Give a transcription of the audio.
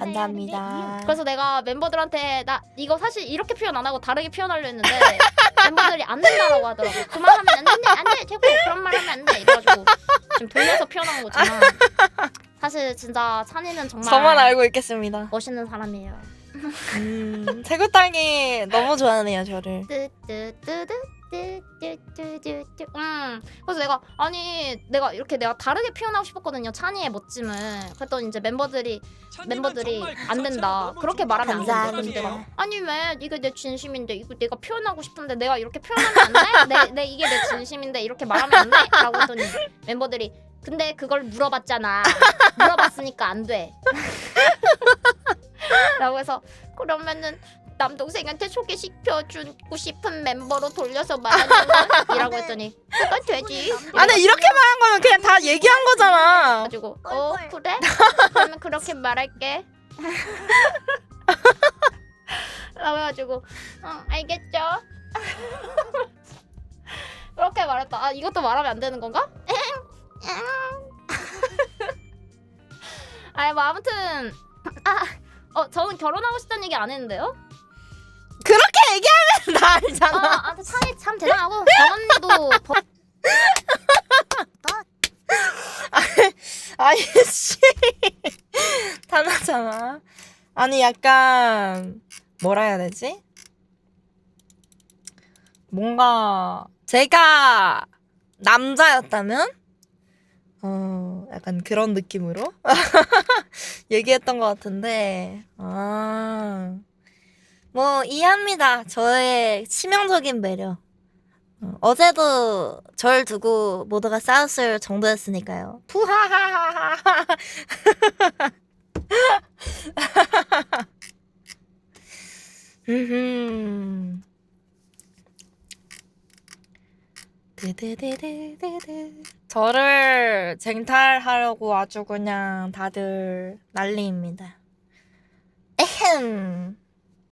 감사합니다. 그래서 내가 멤버들한테 나 이거 사실 이렇게 표현 안 하고 다르게 표현하려 했는데 멤버들이 안 된다라고 하더라고. 그말 하면 안 된대, 안 돼, 제고 그런 말 하면 안 돼. 이래가지고 지금 돌려서 표현한 거지만 사실 진짜 찬이는 정말 저만 알고 있겠습니다. 멋있는 사람이에요. 음, 태구땅이 너무 좋아하네요, 저를. 뜨뜨뜨뜨 뜨뜨뜨뜨. 음. 그래서 내가 아니 내가 이렇게 내가 다르게 표현하고 싶었거든요. 찬이의 멋짐을. 그랬더니 이제 멤버들이 멤버들이 안 된다. 그렇게 말하면 안 된다. 내가. 아니 왜 이게 내 진심인데 이거 내가 표현하고 싶은데 내가 이렇게 표현하면 안 돼? 내, 내 이게 내 진심인데 이렇게 말하면 안 돼? 라고 했더니 멤버들이 근데 그걸 물어봤잖아. 물어봤으니까 안 돼. 라고 해서 그러면은 남동생한테 소개시켜 주고 싶은 멤버로 돌려서 말하는 건이라고 했더니 그건 되지. 아니, 이렇게 말한 거면 그냥 다 얘기한 거잖아. 가지고 어 그래? 그러면 그렇게 말할게. 라고 해가지고 어 알겠죠? 그렇게 말했다. 아 이것도 말하면 안 되는 건가? 아니 뭐 아무튼 아 어 저는 결혼하고 싶다는 얘기 안 했는데요? 얘기하면 나 아, 알잖아. 아 근데 창이 참 대단하고 정언니도 버... 아니, 씨. 단하잖아. 아니, 약간, 뭐라 해야 되지? 뭔가, 제가 남자였다면? 어, 약간 그런 느낌으로? 얘기했던 것 같은데, 아. 뭐, 이해합니다. 저의 치명적인 매력. 어, 어제도 절 두고 모두가 싸웠을 정도였으니까요. 푸하하하하. 음. 저를 쟁탈하려고 아주 그냥 다들 난리입니다. 에헴.